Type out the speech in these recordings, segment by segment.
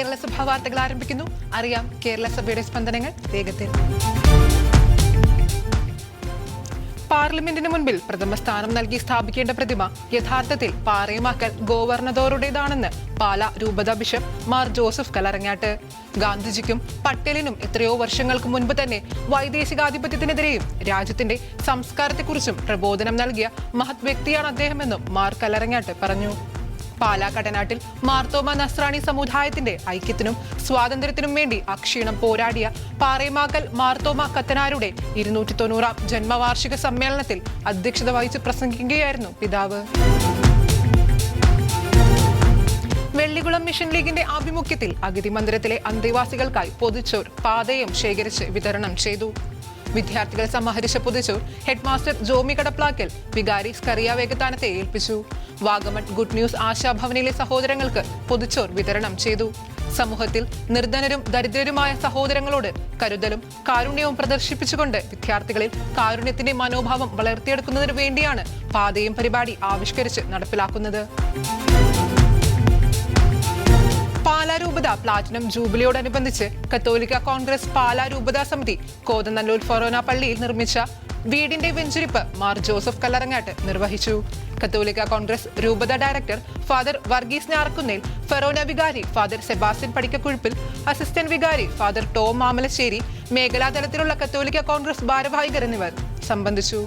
കേരള സഭ വാർത്തകൾ ആരംഭിക്കുന്നു. അറിയാം കേരള സഭയുടെ സ്പന്ദനങ്ങൾ വേഗത്തിൽ. പാർലമെന്റിന് മുൻപിൽ പ്രഥമ സ്ഥാനം നൽകി സ്ഥാപിക്കേണ്ട പ്രതിമ യഥാർത്ഥത്തിൽ പാറയമാക്കൽ ഗോവർണതോറുടേതാണെന്ന് പാല രൂപത ബിഷപ്പ് മാർ ജോസഫ് കലറങ്ങാട്ട്. ഗാന്ധിജിക്കും പട്ടേലിനും എത്രയോ വർഷങ്ങൾക്ക് മുൻപ് തന്നെ വൈദേശികാധിപത്യത്തിനെതിരെയും രാജ്യത്തിന്റെ സംസ്കാരത്തെക്കുറിച്ചും പ്രബോധനം നൽകിയ മഹത് വ്യക്തിയാണ് അദ്ദേഹമെന്നും മാർ കലറങ്ങാട്ട് പറഞ്ഞു. പാലാ കടനാട്ടിൽ മാർത്തോമ നസ്രാണി സമുദായത്തിന്റെ ഐക്യത്തിനും സ്വാതന്ത്ര്യത്തിനും വേണ്ടി അക്ഷീണം പോരാടിയ പാറേമാക്കൽ മാർത്തോമ കത്തനാരുടെ ഇരുന്നൂറ്റി തൊണ്ണൂറാം ജന്മവാർഷിക സമ്മേളനത്തിൽ അധ്യക്ഷത വഹിച്ച് പ്രസംഗിക്കുകയായിരുന്നു പിതാവ്. വെള്ളികുളം മിഷൻ ലീഗിന്റെ ആഭിമുഖ്യത്തിൽ അഗതി മന്ദിരത്തിലെ അന്തേവാസികൾക്കായി പൊതിച്ചോർ പാതയം ശേഖരിച്ച് വിതരണം ചെയ്തു. വിദ്യാർത്ഥികൾ സമാഹരിച്ച പൊതിച്ചോർ ഹെഡ്മാസ്റ്റർ ജോമി കടപ്ലാക്കൽ വികാരി സ്കറിയ വേഗത്താനത്തെ ഏൽപ്പിച്ചു. വാഗമൺ ഗുഡ് ന്യൂസ് ആശാഭവനിലെ സഹോദരങ്ങൾക്ക് പൊതിച്ചോർ വിതരണം ചെയ്തു. സമൂഹത്തിൽ നിർധനരും ദരിദ്രരുമായ സഹോദരങ്ങളോട് കരുതലും കാരുണ്യവും പ്രദർശിപ്പിച്ചുകൊണ്ട് വിദ്യാർത്ഥികളിൽ കാരുണ്യത്തിന്റെ മനോഭാവം വളർത്തിയെടുക്കുന്നതിനു വേണ്ടിയാണ് പാതയും പരിപാടി ആവിഷ്കരിച്ച് നടപ്പിലാക്കുന്നത്. പാലാ രൂപത പ്ലാറ്റിനം ജൂബിലിയോടനുബന്ധിച്ച് കത്തോലിക്ക കോൺഗ്രസ് പാലാരൂപത സമിതി കോതനല്ലൂർ ഫൊറോന പള്ളിയിൽ നിർമ്മിച്ച വീടിന്റെ വെഞ്ചിരിപ്പ് മാർ ജോസഫ് കല്ലറങ്ങാട്ട് നിർവഹിച്ചു. കത്തോലിക്ക കോൺഗ്രസ് രൂപത ഡയറക്ടർ ഫാദർ വർഗീസ് ഞാറക്കുന്നേൽ ഫെറോന വികാരി ഫാദർ സെബാസ്റ്റ്യൻ പടിക്കക്കുഴിപ്പിൽ അസിസ്റ്റന്റ് വികാരി ഫാദർ ടോം മാമലശ്ശേരി മേഖലാതലത്തിലുള്ള കത്തോലിക്ക കോൺഗ്രസ് ഭാരവാഹികർ എന്നിവർ സംബന്ധിച്ചു.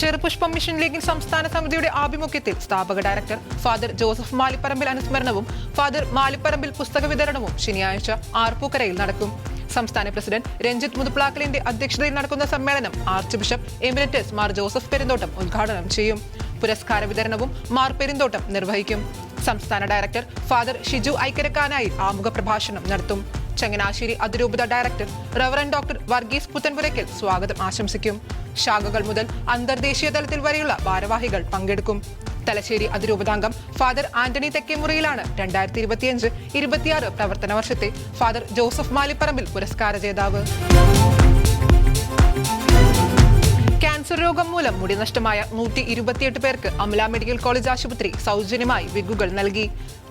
ചെറുപുഷ്പം മിഷൻ സംസ്ഥാന സമിതിയുടെ ആഭിമുഖ്യത്തിൽ സ്ഥാപക ഡയറക്ടർ ഫാദർ ജോസഫ് മാലിപ്പറമ്പിൽ അനുസ്മരണവും ഫാദർ മാലിപ്പറമ്പിൽ പുസ്തക വിതരണവും ശനിയാഴ്ച ആർപ്പൂക്കരയിൽ നടക്കും. സംസ്ഥാന പ്രസിഡന്റ് രഞ്ജിത്ത് മുതുപ്ലാക്കലിന്റെ അധ്യക്ഷതയിൽ നടക്കുന്ന സമ്മേളനം archbishop emeritus Mar Joseph Perumthottam ഉദ്ഘാടനം ചെയ്യും. പുരസ്കാര വിതരണവും മാർ പെരുന്തോട്ടം നിർവഹിക്കും. സംസ്ഥാന ഡയറക്ടർ ഫാദർ ഷിജു ഐക്കരക്കാനായി ആമുഖ പ്രഭാഷണം നടത്തും. ചങ്ങനാശ്ശേരി അതിരൂപത director reverend doctor Varghese Puthenpurackal സ്വാഗതം ആശംസിക്കും. ശാഖകൾ മുതൽ അന്തർദേശീയ തലത്തിൽ വരെയുള്ള ഭാരവാഹികൾ പങ്കെടുക്കും. തലശ്ശേരി അതിരൂപതാംഗം ഫാദർ ആന്റണി തെക്കേമുറിയിലാണ് രണ്ടായിരത്തി ഇരുപത്തിയഞ്ച് ഇരുപത്തിയാറ് പ്രവർത്തന വർഷത്തെ ഫാദർ ജോസഫ് മാലിപ്പറമ്പിൽ പുരസ്കാര ജേതാവ്. രോഗം മൂലം മുടി നഷ്ടമായ നൂറ്റി ഇരുപത്തിയെട്ട് പേർക്ക് അമല മെഡിക്കൽ കോളേജ് ആശുപത്രി സൗജന്യമായി വിഗുകൾ നൽകി.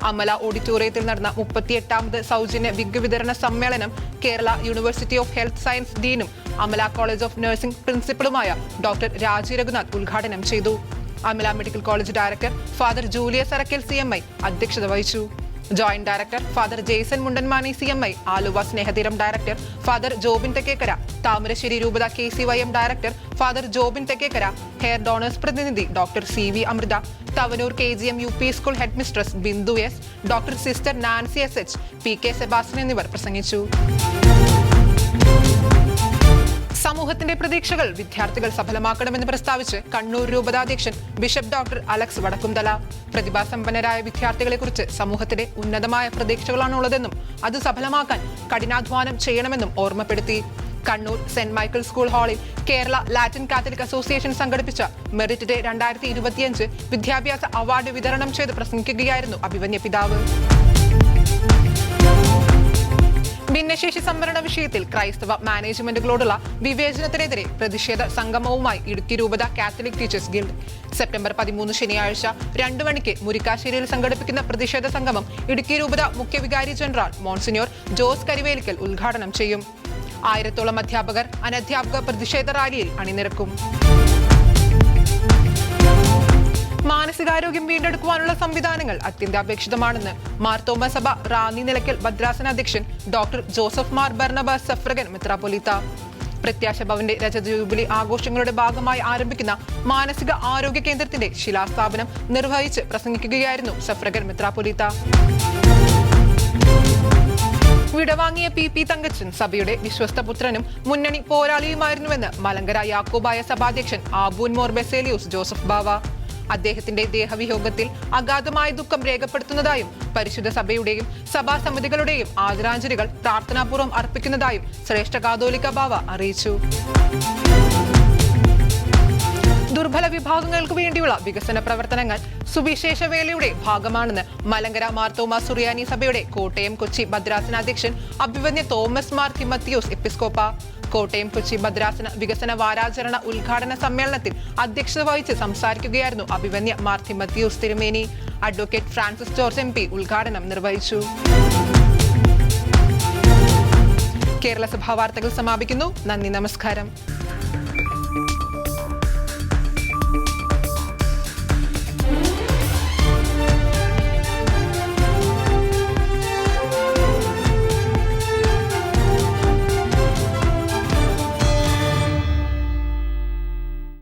അമല ഓഡിറ്റോറിയത്തിൽ നടന്ന മുപ്പത്തിയെട്ടാമത് സൗജന്യ വിഗ് വിതരണ സമ്മേളനം Kerala university of health science ഡീനും Amala college of nursing പ്രിൻസിപ്പളുമായ ഡോക്ടർ രാജി രഘുനാഥ് ഉദ്ഘാടനം ചെയ്തു. Amala medical college director father Julius Arackal C അധ്യക്ഷത വഹിച്ചു. Joint director father Jason Mundanmany C M I Aluva Snehatheeram director father Jobin Thekkekara Thamarassery രൂപത K C Y M director father Jobin Thekkekara hair donors പ്രതിനിധി doctor C V Amrutha Thavanur K G M U P school headmistress Bindu S doctor sister Nancy S H P K Sebastian എന്നിവർ പ്രസംഗിച്ചു സമൂഹത്തിന്റെ പ്രതീക്ഷകൾ വിദ്യാർത്ഥികൾ സഫലമാക്കണമെന്ന് പ്രസ്താവിച്ച് കണ്ണൂർ രൂപതാധ്യക്ഷൻ bishop doctor Alex Vadakkumthala. പ്രതിഭാസമ്പന്നരായ വിദ്യാർത്ഥികളെക്കുറിച്ച് സമൂഹത്തിന്റെ ഉന്നതമായ പ്രതീക്ഷകളാണുള്ളതെന്നും അത് സഫലമാക്കാൻ കഠിനാധ്വാനം ചെയ്യണമെന്നും ഓർമ്മപ്പെടുത്തി. കണ്ണൂർ സെന്റ് മൈക്കിൾ സ്കൂൾ ഹാളിൽ കേരള ലാറ്റിൻ കാത്തലിക് അസോസിയേഷൻ സംഘടിപ്പിച്ച മെറിറ്റ് ഡേ രണ്ടായിരത്തി വിദ്യാഭ്യാസ അവാർഡ് വിതരണം ചെയ്ത് പ്രസംഗിക്കുകയായിരുന്നു അഭിമന്യ പിതാവ്. ഭിന്നശേഷി സംവരണ വിഷയത്തിൽ ക്രൈസ്തവ മാനേജ്മെന്റുകളോടുള്ള വിവേചനത്തിനെതിരെ പ്രതിഷേധ സംഗമവുമായി ഇടുക്കി രൂപത കാത്തലിക് ടീച്ചേഴ്സ് ഗിൽഡ്. സെപ്റ്റംബർ പതിമൂന്ന് ശനിയാഴ്ച രണ്ടു മണിക്ക് മുരിക്കാശ്ശേരിയിൽ സംഘടിപ്പിക്കുന്ന പ്രതിഷേധ സംഗമം ഇടുക്കി രൂപത മുഖ്യവികാരി ജനറൽ മോൺസിനിയോർ ജോസ് കരിവേലിക്കൽ ഉദ്ഘാടനം ചെയ്യും. ആയിരത്തോളം അധ്യാപകർ അനധ്യാപക പ്രതിഷേധ റാലിയിൽ അണിനിരക്കും. മാനസികാരോഗ്യം വീണ്ടെടുക്കുവാനുള്ള സംവിധാനങ്ങൾ അത്യന്താപേക്ഷിതമാണെന്ന് മാർത്തോമ സഭ റാന്നി നിലയ്ക്കൽ ഭദ്രാസന അധ്യക്ഷൻ doctor Joseph Mar Barnabas suffragan മെത്രാപൊലീത്ത പ്രത്യാശ ഭവന്റെ രജത ജൂബിലി ആഘോഷങ്ങളുടെ ഭാഗമായി ആരംഭിക്കുന്ന മാനസിക ആരോഗ്യ കേന്ദ്രത്തിന്റെ ശിലാസ്ഥാപനം നിർവഹിച്ച് പ്രസംഗിക്കുകയായിരുന്നു സഫ്രഗൻ മെത്രാപൊലീത്ത വിടവാങ്ങിയ പി പി തങ്കച്ചൻ സഭയുടെ വിശ്വസ്ത പുത്രനും മുന്നണി പോരാളിയുമായിരുന്നുവെന്ന് മലങ്കര യാക്കോബായ സഭാധ്യക്ഷൻ ആബൂൻ മോർ ബെസേലിയൂസ് ജോസഫ് ബാവ. അദ്ദേഹത്തിന്റെ ദേഹവിയോഗത്തിൽ അഗാധമായ ദുഃഖം രേഖപ്പെടുത്തുന്നതായും പരിശുദ്ധ സഭയുടെയും സഭാ സമിതികളുടെയും ആദരാഞ്ജലികൾ പ്രാർത്ഥനാപൂർവം അർപ്പിക്കുന്നതായും ശ്രേഷ്ഠ കാതോലിക്ക ബാവ അറിയിച്ചു. ദുർബല വിഭാഗങ്ങൾക്ക് വേണ്ടിയുള്ള വികസന പ്രവർത്തനങ്ങൾ സുവിശേഷ വേലയുടെ ഭാഗമാണെന്ന് മലങ്കര മാർത്തോമ സുറിയാനി സഭയുടെ കോട്ടയം കൊച്ചി ഭദ്രാസന അധ്യക്ഷൻ അഭിവന്യ തോമസ് മാർ തിമത്തിയോസ് എപ്പിസ്കോപ്പ. കോട്ടയം കൊച്ചി ഭദ്രാസന വികസന വാരാചരണ ഉദ്ഘാടന സമ്മേളനത്തിൽ അധ്യക്ഷത വഹിച്ച് സംസാരിക്കുകയായിരുന്നു അഭിവന്യ മാർ തിമത്തിയൂസ് തിരുമേനി. Advocate Francis George M P ഉദ്ഘാടനം നിർവഹിച്ചു. കേരള സഭാ വാർത്തകൾ സമാപിക്കുന്നു. നന്ദി നമസ്കാരം.